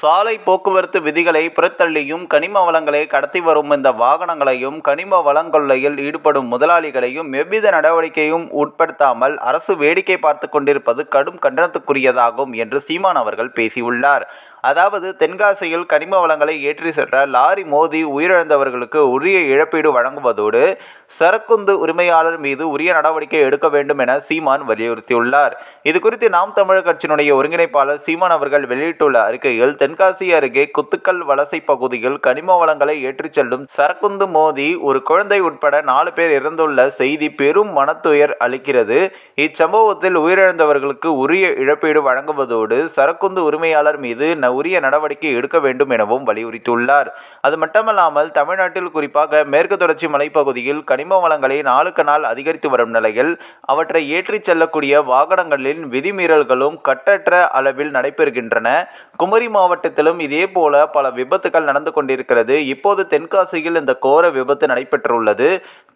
சாலை போக்குவரத்து விதிகளை புறத்தள்ளியும் கனிம வளங்களை கடத்தி வரும் இந்த வாகனங்களையும் கனிம வளங்கொள்ளையில் ஈடுபடும் முதலாளிகளையும் எவ்வித நடவடிக்கையும் உட்படுத்தாமல் அரசு வேடிக்கை பார்த்து கொண்டிருப்பது கடும் கண்டனத்துக்குரியதாகும் என்று சீமான் அவர்கள் பேசியுள்ளார். அதாவது தென்காசியில் கனிம வளங்களை ஏற்றி சென்ற லாரி மோதி உயிரிழந்தவர்களுக்கு உரிய இழப்பீடு வழங்குவதோடு சரக்குந்து உரிமையாளர் மீது உரிய நடவடிக்கை எடுக்க வேண்டும் என சீமான் வலியுறுத்தியுள்ளார். இது குறித்து நாம் தமிழர் கட்சியினுடைய ஒருங்கிணைப்பாளர் சீமான் அவர்கள் வெளியிட்டுள்ள அறிக்கையில் தென்காசி அருகே குத்துக்கல் வலசை பகுதியில் கனிம வளங்களை ஏற்றிச் செல்லும் சரக்குந்து மோதி ஒரு குழந்தை உட்பட நாலு பேர் இறந்துள்ள செய்தி பெரும் மனத்துயர் அளிக்கிறது. இச்சம்பவத்தில் உயிரிழந்தவர்களுக்கு உரிய இழப்பீடு வழங்குவதோடு சரக்குந்து உரிமையாளர் மீது ந- உரிய நடவடிக்கை எடுக்க வேண்டும் எனவும் வலியுறுத்தியுள்ளார். அது மட்டுமல்லாமல் தமிழ்நாட்டில் குறிப்பாக மேற்கு தொடர்ச்சி மலைப்பகுதியில் கனிம வளங்களை நாளுக்கு நாள் அதிகரித்து வரும் நிலையில் அவற்றை ஏற்றிச் செல்லக்கூடிய வாகனங்களின் விதிமீறல்களும் கட்டற்ற அளவில் நடைபெறுகின்றன. குமரி மாவட்டத்திலும் இதே போல பல விபத்துகள் நடந்து கொண்டிருக்கிறது. இப்போது தென்காசியில் இந்த கோர விபத்து நடைபெற்றுள்ளது.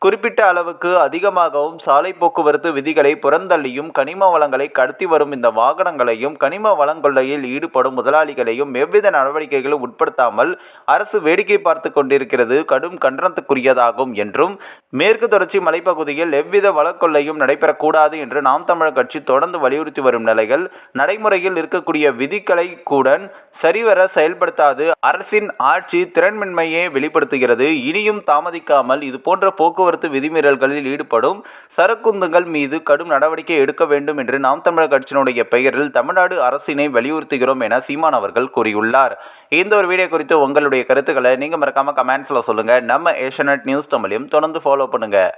குறிப்பிட்ட அளவுக்கு அதிகமாகவும் சாலை போக்குவரத்து விதிகளை புறந்தள்ளியும் கனிம வளங்களை கடத்தி வரும் இந்த வாகனங்களையும் கனிம வளங்கொள்ளையில் ஈடுபடும் முதலாளிகளையும் எவ்வித நடவடிக்கைகளும் உட்படுத்தாமல் அரசு வேடிக்கை பார்த்து கொண்டிருக்கிறது. கடும் கண்டனத்துக்குரியதாகும் என்றும் மேற்கு தொடர்ச்சி மலைப்பகுதியில் எவ்வித வழக்கொள்ளையும் நடைபெறக்கூடாது என்று நாம் தமிழர் கட்சி தொடர்ந்து வலியுறுத்தி வரும் நிலையில் நடைமுறையில் இருக்கக்கூடிய விதிகளை கூட சரிவர செயல்படுத்தாது. அரசின் ஆட்சி திறன்மின்மையே வெளிப்படுத்துகிறது. இனியும் தாமதிக்காமல் இதுபோன்ற போக்குவரத்து போக்குவரத்து விதிமீறல்களில் ஈடுபடும் சரக்குந்துகள் மீது கடும் நடவடிக்கை எடுக்க வேண்டும் என்று நாம் தமிழர் கட்சியினுடைய பெயரில் தமிழ்நாடு அரசினை வலியுறுத்துகிறோம் என சீமான் அவர்கள் கூறியுள்ளார். இந்த ஒரு வீடியோ குறித்து உங்களுடைய கருத்துக்களை நீங்கள் மறக்காமல் கமெண்ட்ஸில் சொல்லுங்கள் நம்ம ஏஷியநெட் நியூஸ் தமிழையும் தொடர்ந்து ஃபாலோ பண்ணுங்கள்